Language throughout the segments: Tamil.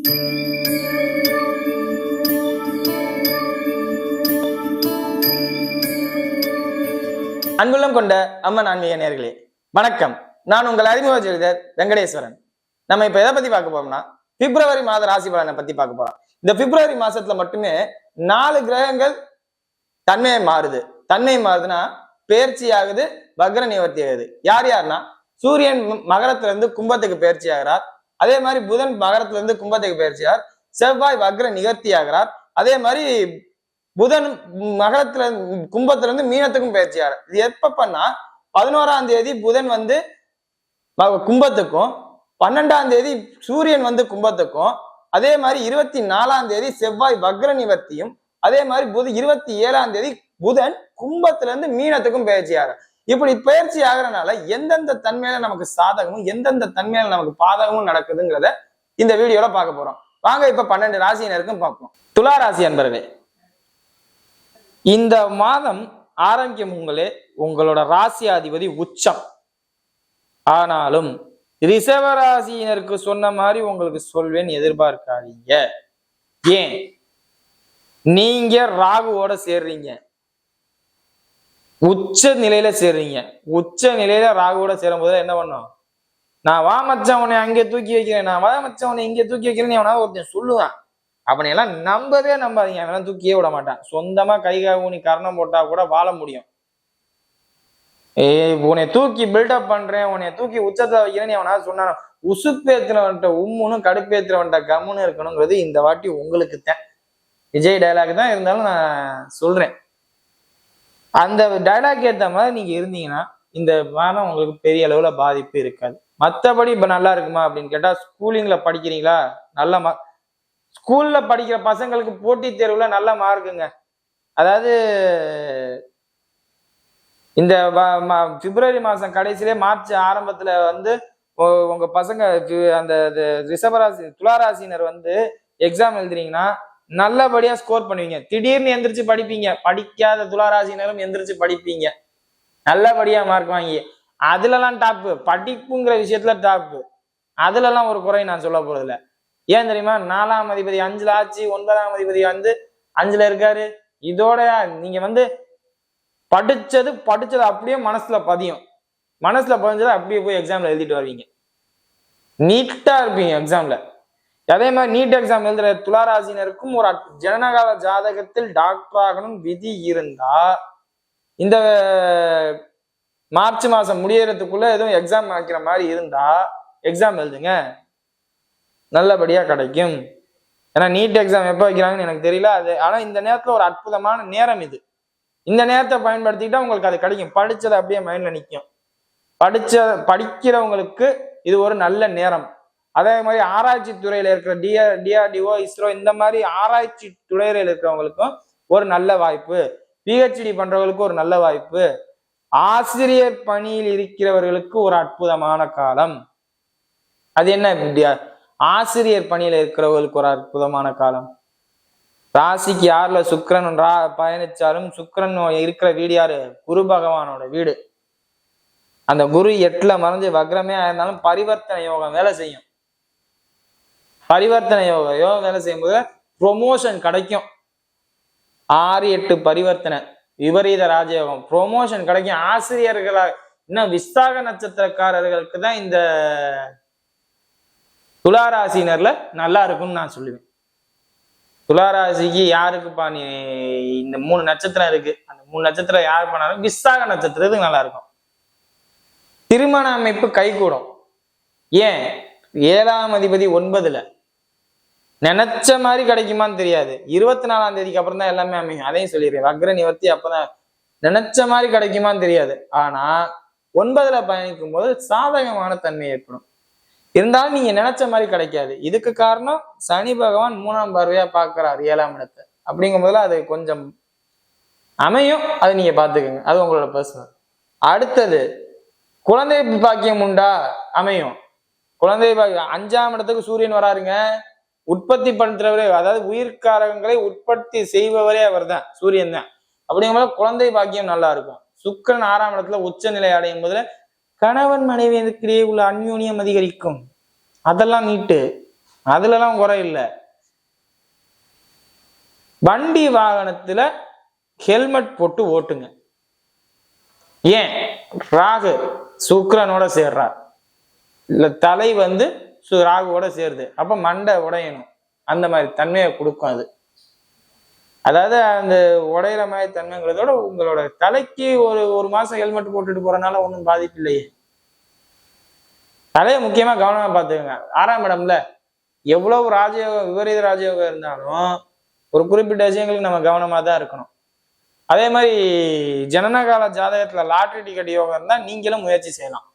அன்புள்ளம் கொண்ட அம்மன் ஆன்மீக நேர்களே வணக்கம். நான் உங்கள் அறிமுக ஜோதிடர் வெங்கடேஸ்வரன். நம்ம இப்ப எதை பத்தி பார்க்க போறோம்னா பிப்ரவரி மாத ராசி பலனை பத்தி பார்க்க போறோம். இந்த பிப்ரவரி மாசத்துல மட்டுமே நாலு கிரகங்கள் தன்மையை மாறுது. தன்மை மாறுதுன்னா பேர்ச்சி ஆகுது வக்ர நிவர்த்தி ஆகுது. யார் யாருன்னா சூரியன் ம- மகரத்துல இருந்து கும்பத்துக்கு பயிற்சி ஆகிறார். அதே மாதிரி புதன் மகரத்துல இருந்து கும்பத்துக்கு பெயர்ச்சியார் செவ்வாய் வக்ர நிகர்த்தி ஆகிறார் அதே மாதிரி புதன் மகரத்துல இருந்து- கும்பத்துல இருந்து மீனத்துக்கும் பயிற்சி இது எப்ப பண்ணா பதினோராம் தேதி புதன் வந்து கும்பத்துக்கும் பன்னெண்டாம் தேதி சூரியன் வந்து கும்பத்துக்கும் அதே மாதிரி இருபத்தி நாலாம் தேதி செவ்வாய் வக்ர நிவர்த்தியும் அதே மாதிரி புது இருபத்தி ஏழாம் தேதி புதன் கும்பத்துல இருந்து மீனத்துக்கும் பயிற்சி இப்படி பயிற்சி ஆகிறனால எந்தெந்த தன்மையில நமக்கு சாதகமும் எந்தெந்த தன்மையில நமக்கு பாதகமும் நடக்குதுங்கிறத இந்த வீடியோல பார்க்க போறோம். வாங்க இப்ப பன்னெண்டு ராசியினருக்கும் பார்ப்போம். துலா ராசி அன்பர்களே இந்த மாதம் ஆரம்பிக்கும் உங்களே உங்களோட ராசியாதிபதி உச்சம். ஆனாலும் ரிசவராசியினருக்கு சொன்ன மாதிரி உங்களுக்கு சொல்வேன் எதிர்பார்க்காதீங்க. ஏன்? நீங்க ராகுவோட சேர்றீங்க. உச்ச நிலையில சேர்றீங்க. உச்ச நிலையில ராகுவோட சேரும்போது என்ன பண்ணும்? நான் வா மச்சான் உன்னை அங்கே தூக்கி வைக்கிறேன். நான் வா மச்சான் உன்னை இங்கே தூக்கி வைக்கிறேன்னு எவனாவது ஒருத்தன் சொல்லுவான். அப்படி எல்லாம் நம்பவே நம்பாதீங்க. அவன் தூக்கியே விட மாட்டான். சொந்தமா கை ஊனி கரணம் போட்டா கூட வாழ முடியும். ஏய் உன்னை தூக்கி பில்டப் பண்றேன். உன்னை தூக்கி உச்சத்தை வைக்கிறேன்னு எவனாவது சொன்னான் உசுப்பேத்துறவன்ட்ட உம்முன்னு கடுப்பேத்துறவன்ட்ட கம்முன்னு இருக்கணுங்கிறது இந்த வாட்டி உங்களுக்கு தான் விஜய் டைலாக் தான் இருந்தாலும் நான் சொல்றேன். அந்த டைலாக் ஏற்ற மாதிரி நீங்க இருந்தீங்கன்னா இந்த வாரம் உங்களுக்கு பெரிய அளவுல பாதிப்பு இருக்காது. மற்றபடி இப்ப நல்லா இருக்குமா அப்படின்னு கேட்டா ஸ்கூலிங்ல படிக்கிறீங்களா? நல்ல மா ஸ்கூல்ல படிக்கிற பசங்களுக்கு போட்டித் தேர்வுல நல்ல மார்க்குங்க அதாவது இந்த பிப்ரவரி மாசம் கடைசியிலே மார்ச் ஆரம்பத்துல வந்து உங்கள் உங்க பசங்க அந்த இது ரிஷபராசி துளாராசினர் வந்து எக்ஸாம் எழுதுறீங்கன்னா நல்லபடியா ஸ்கோர் பண்ணுவீங்க. திடீர்னு எந்திரிச்சு படிப்பீங்க. படிக்காத துளாராசினரும் எந்திரிச்சு படிப்பீங்க. நல்லபடியா மார்க் வாங்கி. அதுலலாம் டாப்பு படிப்புங்கிற விஷயத்துல டாப்பு அதுலலாம் ஒரு குறை நான் சொல்ல போறதில்ல. ஏன் தெரியுமா? நாலாம் அதிபதி அஞ்சுல ஆச்சு ஒன்பதாம் அதிபதி வந்து அஞ்சுல இருக்காரு. இதோட நீங்க வந்து படிச்சது படிச்சது அப்படியே மனசுல பதியும். மனசுல பதிஞ்சதை அப்படியே போய் எக்ஸாம்ல எழுதிட்டு வருவீங்க. நீட்டா இருப்பீங்க எக்ஸாம்ல அதே மாதிரி நீட் எக்ஸாம் எழுதுற துளாராசினருக்கும் ஒரு அட்- ஜனனகால ஜாதகத்தில் டாக்டர் ஆகணும் விதி இருந்தா இந்த மார்ச் மாசம் முடியறதுக்குள்ள எதுவும் எக்ஸாம் வைக்கிற மாதிரி இருந்தா எக்ஸாம் எழுதுங்க. நல்லபடியா கிடைக்கும். ஏன்னா நீட் எக்ஸாம் எப்போ வைக்கிறாங்கன்னு எனக்கு தெரியல. அது ஆனா இந்த நேரத்துல ஒரு அற்புதமான நேரம் இது. இந்த நேரத்தை பயன்படுத்திக்கிட்டா உங்களுக்கு அது கிடைக்கும். படிச்சது அப்படியே மைண்ட்ல நிற்கும் படிச்ச படிக்கிறவங்களுக்கு இது ஒரு நல்ல நேரம். அதே மாதிரி ஆராய்ச்சி துறையில இருக்கிற டிஆர் டிஆர்டிஓ இஸ்ரோ இந்த மாதிரி ஆராய்ச்சி துறையில இருக்கிறவங்களுக்கும் ஒரு நல்ல வாய்ப்பு. பிஹெச்டி பண்றவங்களுக்கு ஒரு நல்ல வாய்ப்பு. ஆசிரியர் பணியில் இருக்கிறவர்களுக்கு ஒரு அற்புதமான காலம். அது என்ன ஆசிரியர் பணியில இருக்கிறவர்களுக்கு ஒரு அற்புதமான காலம். ராசிக்கு யாருல சுக்கிரன் ரா பயணிச்சாலும் சுக்கரன் இருக்கிற வீடு யாரு? குரு பகவானோட வீடு. அந்த குரு எட்டுல மறைஞ்சு வக்ரமே ஆயிருந்தாலும் பரிவர்த்தனை யோகம் வேலை செய்யும். பரிவர்த்தனை யோக யோகம் வேலை செய்யும்போது ப்ரொமோஷன் கிடைக்கும். ஆறு எட்டு பரிவர்த்தனை விபரீத ராஜயோகம். ப்ரொமோஷன் கிடைக்கும். ஆசிரியர்களா இன்னும் விஸ்தாக நட்சத்திரக்காரர்களுக்கு தான் இந்த துளாராசினர்ல நல்லா இருக்கும்னு நான் சொல்லுவேன். துளாராசிக்கு யாருக்குப்பா நீ இந்த மூணு நட்சத்திரம் இருக்கு? அந்த மூணு நட்சத்திரம் யார் பண்ணாலும் விஸ்தாக நட்சத்திரத்துக்கு நல்லா இருக்கும். திருமண அமைப்பு கைகூடும். ஏன்? ஏழாம் அதிபதி ஒன்பதுல நினைச்ச மாதிரி கிடைக்குமான்னு தெரியாது. இருபத்தி நாலாம் தேதிக்கு அப்புறம் தான் எல்லாமே அமையும். அதையும் சொல்லிடுறேன். வக்ர நிவர்த்தி அப்பதான் நினைச்ச மாதிரி கிடைக்குமான்னு தெரியாது. ஆனா ஒன்பதுல பயணிக்கும் போது சாதகமான தன்மை ஏற்படும். இருந்தாலும் நீங்க நினைச்ச மாதிரி கிடைக்காது. இதுக்கு காரணம் சனி பகவான் மூணாம் பார்வையா பாக்குறாரு ஏழாம் இடத்தை. அப்படிங்கும் போதுல அது கொஞ்சம் அமையும். அதை நீங்க பாத்துக்கோங்க அது உங்களோட பர்சனல் அடுத்தது குழந்தை பாக்கியம் உண்டா? அமையும். குழந்தை பாக்கியம். அஞ்சாம் இடத்துக்கு சூரியன் வராருங்க. உற்பத்தி பண்றவரே அதாவது உயிர்காரகங்களை உற்பத்தி செய்பவரே அவர் தான் சூரியன் தான். அப்படிங்கும்போது குழந்தை பாக்கியம் நல்லா இருக்கும். சுக்கரன் ஆறாம் இடத்துல உச்ச நிலை அடையும் போதுல கணவன் மனைவிக்கிடையே உள்ள அந்யூனியம் அதிகரிக்கும். அதெல்லாம் நீட்டு. அதுலலாம் குறை இல்லை. வண்டி வாகனத்துல ஹெல்மெட் போட்டு ஓட்டுங்க. ஏன்? ராகு சுக்கரனோட சேர்றார். இல்ல தலை வந்து சு- ராகுவோட சேருது. அப்போ மண்டை உடையணும். அந்த மாதிரி தன்மையை கொடுக்கும் அது. அதாவது அந்த உடையிற மாதிரி தன்மைங்கிறதோட உங்களோட தலைக்கு ஒரு ஒரு மாதம் ஹெல்மெட் போட்டுட்டு போறனால ஒன்றும் பாதிப்பு இல்லையே. தலையை முக்கியமாக கவனமாக பார்த்துக்கோங்க. ஆறாம் இடம்ல எவ்வளவு ராஜயோகம் விபரீத ராஜயோகம் இருந்தாலும் ஒரு குறிப்பிட்ட விஷயங்களுக்கு நம்ம கவனமாக தான் இருக்கணும். அதே மாதிரி ஜனனகால ஜாதகத்தில் லாட்ரி டிக்கெட் யோகம் இருந்தால் நீங்களும் முயற்சி செய்யலாம்.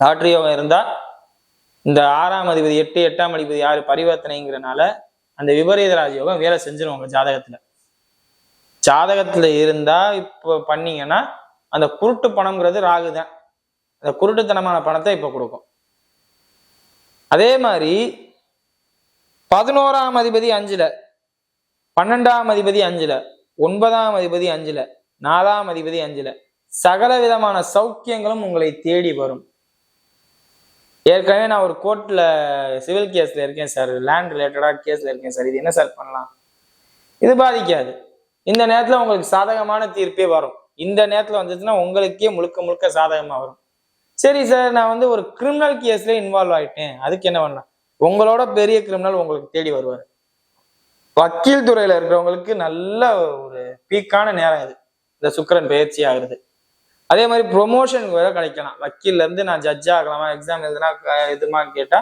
லாட்ரி யோகம் இருந்தால் இந்த ஆறாம் அதிபதி எட்டு எட்டாம் அதிபதி ஆறு பரிவர்த்தனைங்கிறனால அந்த விபரீத ராஜயோகம் வேலை செஞ்சிடும் உங்க ஜாதகத்துல. ஜாதகத்துல இருந்தா இப்போ பண்ணீங்கன்னா அந்த குருட்டு பணம்ங்கிறது ராகு தான் அந்த குருட்டுத்தனமான பணத்தை இப்போ கொடுக்கும். அதே மாதிரி பதினோராம் அதிபதி அஞ்சுல பன்னெண்டாம் அதிபதி அஞ்சுல ஒன்பதாம் அதிபதி அஞ்சுல நாலாம் அதிபதி அஞ்சுல சகல விதமான சௌக்கியங்களும் உங்களை தேடி வரும். ஏற்கனவே நான் ஒரு கோர்ட்ல சிவில் கேஸ்ல இருக்கேன் சார் லேண்ட் ரிலேட்டடா கேஸ்ல இருக்கேன் சார் இது என்ன சார் பண்ணலாம்? இது பாதிக்காது. இந்த நேரத்துல உங்களுக்கு சாதகமான தீர்ப்பே வரும். இந்த நேரத்துல வந்துச்சுன்னா உங்களுக்கே முழுக்க முழுக்க சாதகமா வரும். சரி சார் நான் வந்து ஒரு கிரிமினல் கேஸ்ல இன்வால்வ் ஆயிட்டேன். அதுக்கு என்ன பண்ணலாம்? உங்களோட பெரிய கிரிமினல் உங்களுக்கு தேடி வருவார். வக்கீல் துறையில இருக்கிறவங்களுக்கு நல்ல ஒரு பீக்கான நேரம் இது. இந்த சுக்கிரன் பயிற்சி ஆகுறது. அதே மாதிரி ப்ரொமோஷன் வேற கிடைக்கலாம். வக்கீல்ல இருந்து நான் ஜட்ஜ் ஆகலாமா எக்ஸாம் எழுதுனா எதுமா கேட்டா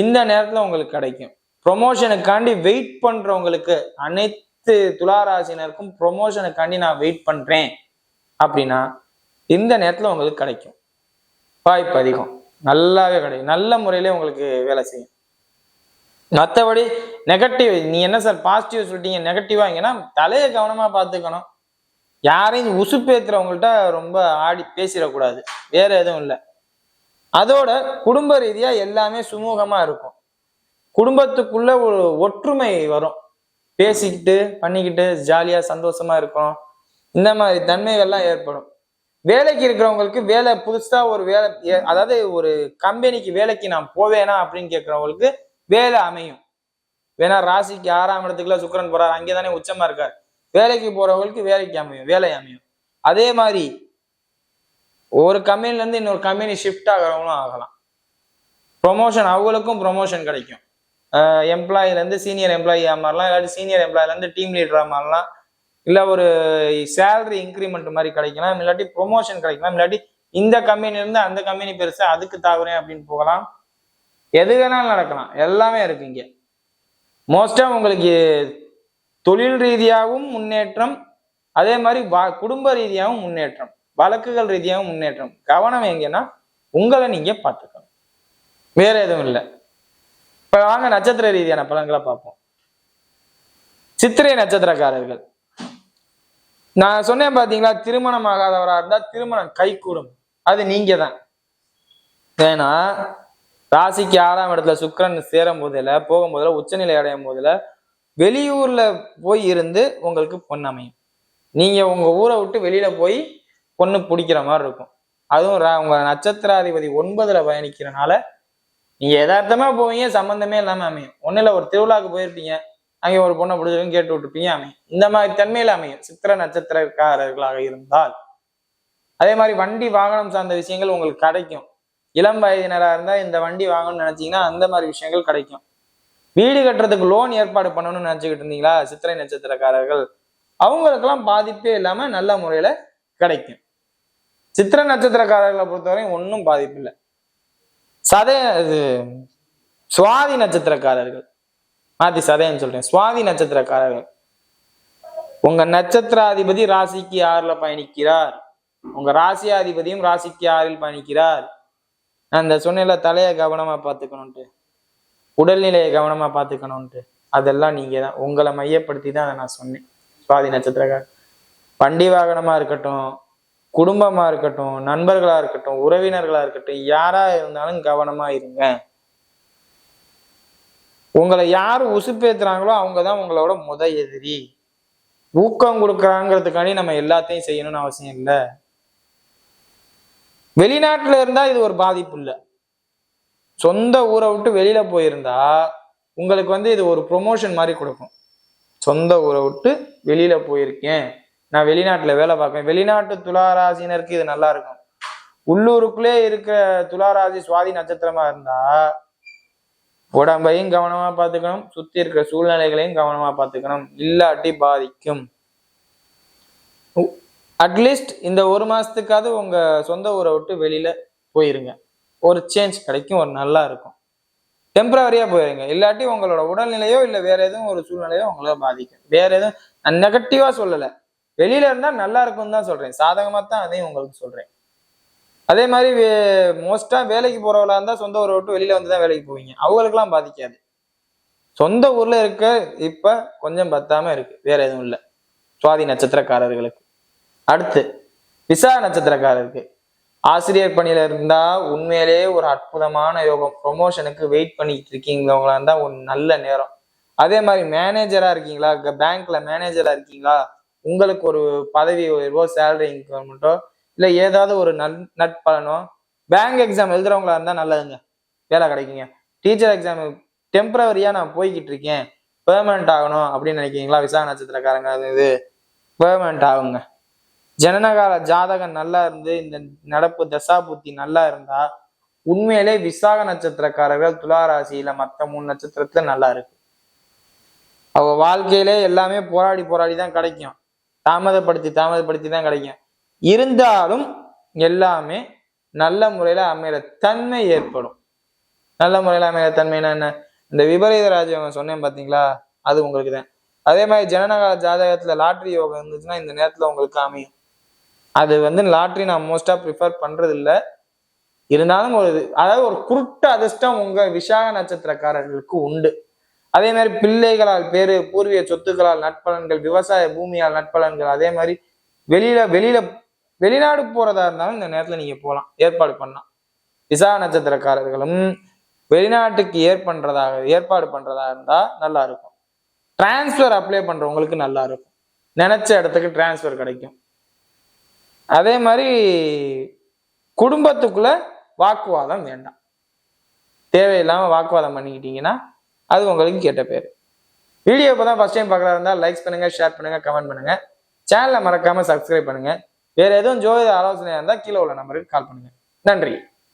இந்த நேரத்துல உங்களுக்கு கிடைக்கும். ப்ரொமோஷனுக்காண்டி வெயிட் பண்றவங்களுக்கு அனைத்து துளாராசினருக்கும் ப்ரொமோஷனுக்காண்டி நான் வெயிட் பண்றேன் அப்படின்னா இந்த நேரத்துல உங்களுக்கு கிடைக்கும். வாய்ப்பு அதிகம். நல்லாவே கிடைக்கும் நல்ல முறையிலே உங்களுக்கு வேலை செய்யும். மற்றபடி நெகட்டிவ் நீ என்ன சார் பாசிட்டிவ் சொல்லிட்டீங்க நெகட்டிவா இங்கன்னா தலையை கவனமா பார்த்துக்கணும். யாரையும் உசுப்பேத்துறவங்கள்ட்ட ரொம்ப ஆடி பேசிடக்கூடாது. வேற எதுவும் இல்லை. அதோட குடும்ப ரீதியா எல்லாமே சுமூகமா இருக்கும். குடும்பத்துக்குள்ள ஒரு ஒற்றுமை வரும். பேசிக்கிட்டு பண்ணிக்கிட்டு ஜாலியா சந்தோஷமா இருக்கும் இந்த மாதிரி தன்மைகள்லாம் ஏற்படும். வேலைக்கு இருக்கிறவங்களுக்கு வேலை புதுசா ஒரு வேலை ஏ- அதாவது ஒரு கம்பெனிக்கு வேலைக்கு நான் போவேனா அப்படின்னு கேட்கிறவங்களுக்கு வேலை அமையும். வேணா ராசிக்கு ஆறாம் இடத்துக்குள்ள சுக்கரன் போறாரு அங்கே தானே உச்சமா இருக்காரு. வேலைக்கு போறவங்களுக்கு வேலைக்கு அமையும் வேலை அமையும். அதே மாதிரி ஒரு கம்பெனில இருந்து இன்னொரு கம்பெனி ஷிஃப்ட் ஆகிறவங்களும் ஆகலாம். ப்ரொமோஷன் அவங்களுக்கும் ப்ரொமோஷன் கிடைக்கும். எம்ப்ளாயிலேருந்து சீனியர் எம்ப்ளாயி மாறலாம் இல்லாட்டி சீனியர் எம்ப்ளாயிலேருந்து டீம் லீடராக மாறலாம். இல்லை ஒரு சேலரி இன்க்ரிமெண்ட் மாதிரி கிடைக்கலாம் இல்லாட்டி ப்ரொமோஷன் கிடைக்கலாம் இல்லாட்டி இந்த கம்பெனிலேருந்து அந்த கம்பெனி பெருசா அதுக்கு தாவுறேன் அப்படின்னு போகலாம். எது வேணாலும் நடக்கலாம். எல்லாமே இருக்கு இங்கே. மோஸ்டா உங்களுக்கு தொழில் ரீதியாகவும் முன்னேற்றம் அதே மாதிரி குடும்ப ரீதியாகவும் முன்னேற்றம் வழக்குகள் ரீதியாகவும் முன்னேற்றம். கவனம் எங்கன்னா உங்களை நீங்க பார்த்துக்கணும். வேற எதுவும் இல்லை. இப்ப வாங்க நட்சத்திர ரீதியான பலன்களை பார்ப்போம். சித்திரை நட்சத்திரக்காரர்கள். நான் சொன்னேன் பாத்தீங்களா திருமணம் ஆகாதவரா இருந்தா திருமணம் கைகூடும் அது நீங்க தான் ஏன்னா ராசிக்கு ஆறாம் இடத்துல சுக்கிரன் சேரும் போதில் போகும்போதுல உச்சநிலை அடையும் போதுல வெளியூர்ல போய் இருந்து உங்களுக்கு பொண்ணு அமையும். நீங்க உங்க ஊரை விட்டு வெளியில போய் பொண்ணு பிடிக்கிற மாதிரி இருக்கும். அதுவும் ரா- உங்க நட்சத்திராதிபதி ஒன்பதுல பயணிக்கிறனால நீங்க எதார்த்தமா போவீங்க சம்பந்தமே இல்லாம அமையும். ஒண்ணு இல்ல ஒரு திருவிழாவுக்கு போயிருப்பீங்க அங்கே ஒரு பொண்ணை பிடிச்சிருக்குன்னு கேட்டு விட்டுருப்பீங்க அமையும். இந்த மாதிரி தன்மையில அமையும். சித்திர நட்சத்திரக்காரர்களாக இருந்தால். அதே மாதிரி வண்டி வாகனம் சார்ந்த விஷயங்கள் உங்களுக்கு கிடைக்கும். இளம் வயதினராக இருந்தால் இந்த வண்டி வாங்கணும்னு நினைச்சீங்கன்னா அந்த மாதிரி விஷயங்கள் கிடைக்கும். வீடு கட்டுறதுக்கு லோன் ஏற்பாடு பண்ணணும்னு நினச்சிக்கிட்டு இருந்தீங்களா? சித்திரை நட்சத்திரக்காரர்கள்? அவங்களுக்கெல்லாம் பாதிப்பே இல்லாமல் நல்ல முறையில் கிடைக்கும். சித்திர நட்சத்திரக்காரர்களை பொறுத்தவரையும் ஒன்றும் பாதிப்பு இல்லை. சதய இது சுவாதி நட்சத்திரக்காரர்கள். மாத்தி சதயன்னு சொல்றேன். சுவாதி நட்சத்திரக்காரர்கள். உங்க நட்சத்திராதிபதி ராசிக்கு ஆறுல பயணிக்கிறார். உங்க ராசியாதிபதியும் ராசிக்கு ஆறில் பயணிக்கிறார். நான் இந்த தலையை கவனமா பார்த்துக்கணும்ட்டு. உடல்நிலையை கவனமாக பார்த்துக்கணும்ன்ட்டு. அதெல்லாம் நீங்கள் தான். உங்களை மையப்படுத்தி தான் அதை நான் சொன்னேன். சுவாதி நட்சத்திரக்கார். வண்டி வாகனமாக இருக்கட்டும் குடும்பமாக இருக்கட்டும் நண்பர்களாக இருக்கட்டும் உறவினர்களாக இருக்கட்டும் யாராக இருந்தாலும் கவனமாக இருங்க. உங்களை யார் உசுப்பேத்துறாங்களோ அவங்க தான் உங்களோட முத எதிரி. ஊக்கம் கொடுக்குறாங்கிறதுக்காண்டி நம்ம எல்லாத்தையும் செய்யணும்னு அவசியம் இல்லை. வெளிநாட்டில் இருந்தால் இது ஒரு பாதிப்பு இல்லை. சொந்த ஊரை விட்டு வெளியில போயிருந்தா உங்களுக்கு வந்து இது ஒரு ப்ரொமோஷன் மாதிரி கொடுக்கும். சொந்த ஊரை விட்டு வெளியில போயிருக்கேன். நான் வெளிநாட்டுல வேலை பார்க்கேன் வெளிநாட்டு துளாராசினருக்கு இது நல்லா இருக்கும். உள்ளூருக்குள்ளே இருக்க துளாராசி சுவாதி நட்சத்திரமா இருந்தா உடம்பையும் கவனமா பார்த்துக்கணும். சுத்தி இருக்கிற சூழ்நிலைகளையும் கவனமா பார்த்துக்கணும். இல்லாட்டி பாதிக்கும். அட்லீஸ்ட் இந்த ஒரு மாசத்துக்காவது உங்க சொந்த ஊரை விட்டு வெளியில போயிருங்க. ஒரு சேஞ்ச் கிடைக்கும் ஒரு நல்லா இருக்கும். டெம்பரவரியாக போயிருங்க. இல்லாட்டி உங்களோட உடல்நிலையோ இல்லை வேற எதுவும் ஒரு சூழ்நிலையோ உங்களை பாதிக்கும் வேற எதுவும் நான் சொல்லலை சொல்லல. வெளியில இருந்தால் நல்லா இருக்கும்னு தான் சொல்றேன். சாதகமாக தான் அதையும் உங்களுக்கு சொல்றேன். அதே மாதிரி வே மோஸ்ட்டாக வேலைக்கு போகிறவங்களா இருந்தால் சொந்த ஊரை விட்டு வெளியில வந்து தான் வேலைக்கு போவீங்க. அவங்களுக்குலாம் பாதிக்காது. சொந்த ஊர்ல இருக்க இப்போ கொஞ்சம் பத்தாம இருக்கு. வேற எதுவும் இல்லை. சுவாதி நட்சத்திரக்காரர்களுக்கு. அடுத்து விசா நட்சத்திரக்காரருக்கு. ஆசிரியர் பணியில இருந்தா உண்மையிலேயே ஒரு அற்புதமான யோகம். ப்ரொமோஷனுக்கு வெயிட் பண்ணிட்டு இருக்கீங்களவங்களா இருந்தா ஒரு நல்ல நேரம். அதே மாதிரி மேனேஜரா இருக்கீங்களா? பேங்க்ல மேனேஜரா இருக்கீங்களா? உங்களுக்கு ஒரு பதவி உயர்வோ சேலரி இன்க்ரிமெண்ட்டோ இல்லை ஏதாவது ஒரு நல் நட்பலனோ? பேங்க் எக்ஸாம் எழுதுறவங்களா இருந்தா நல்லதுங்க. வேலை கிடைக்குங்க. டீச்சர் எக்ஸாம் டெம்பரவரியா நான் போய்கிட்டு இருக்கேன். பெர்மனன்ட் ஆகணும் அப்படின்னு நினைக்கிறீங்களா? விசா நட்சத்திரக்காரங்க அது இது. பெர்மனன்ட் ஆகுங்க. ஜனனகால ஜாதகம் நல்லா இருந்து இந்த நடப்பு தசா புத்தி நல்லா இருந்தா உண்மையிலே விசாக நட்சத்திரக்காரர்கள் துளாராசியில மற்ற மூணு நட்சத்திரத்துல நல்லா இருக்கு. அவங்க வாழ்க்கையிலே எல்லாமே போராடி போராடி தான் கிடைக்கும். தாமதப்படுத்தி தாமதப்படுத்தி தான் கிடைக்கும். இருந்தாலும் எல்லாமே நல்ல முறையில அமைகிற தன்மை ஏற்படும். நல்ல முறையில அமைகிற தன்மைனா என்ன இந்த விபரீத ராஜ்யம் சொன்னேன் பாத்தீங்களா? அது உங்களுக்கு தான். அதே மாதிரி ஜனநகர ஜாதகத்துல லாட்ரி யோகம் இருந்துச்சுன்னா இந்த நேரத்துல உங்களுக்கு அமையும். அது வந்து லாட்ரி நான் மோஸ்ட்டாக ப்ரிஃபர் பண்ணுறது இல்லை இருந்தாலும் ஒரு அதாவது ஒரு குருட்டு அதிர்ஷ்டம் உங்கள் விசாக நட்சத்திரக்காரர்களுக்கு உண்டு. அதே மாதிரி பிள்ளைகளால் பேரு பூர்வீக சொத்துக்களால் நட்பலன்கள் விவசாய பூமியால் நட்பலன்கள் அதே மாதிரி வெளியில வெளியில வெளிநாடு போறதா இருந்தாலும் இந்த நேரத்துல நீங்க போகலாம் ஏற்பாடு பண்ணலாம். விசா நட்சத்திரக்காரர்களும் வெளிநாட்டுக்கு ஏற்பண்றதாக ஏற்பாடு பண்றதா இருந்தா நல்லா இருக்கும். டிரான்ஸ்ஃபர் அப்ளை பண்றவங்களுக்கு நல்லா இருக்கும். நினைச்ச இடத்துக்கு டிரான்ஸ்ஃபர் கிடைக்கும். அதே மாதிரி குடும்பத்துக்குள்ள வாக்குவாதம் வேண்டாம். தேவையில்லாம வாக்குவாதம் பண்ணிக்கிட்டீங்கன்னா அது உங்களுக்கு கெட்ட பேர். வீடியோ இப்போ தான் ஃபஸ்ட் டைம் பார்க்குறா இருந்தால் லைக்ஸ் பண்ணுங்கள் ஷேர் பண்ணுங்கள் கமெண்ட் பண்ணுங்கள் சேனலை மறக்காமல் சப்ஸ்கிரைப் பண்ணுங்கள் வேற எதுவும் ஜோதிட ஆலோசனையாக இருந்தால் கீழே உள்ள நம்பருக்கு கால் பண்ணுங்கள் நன்றி.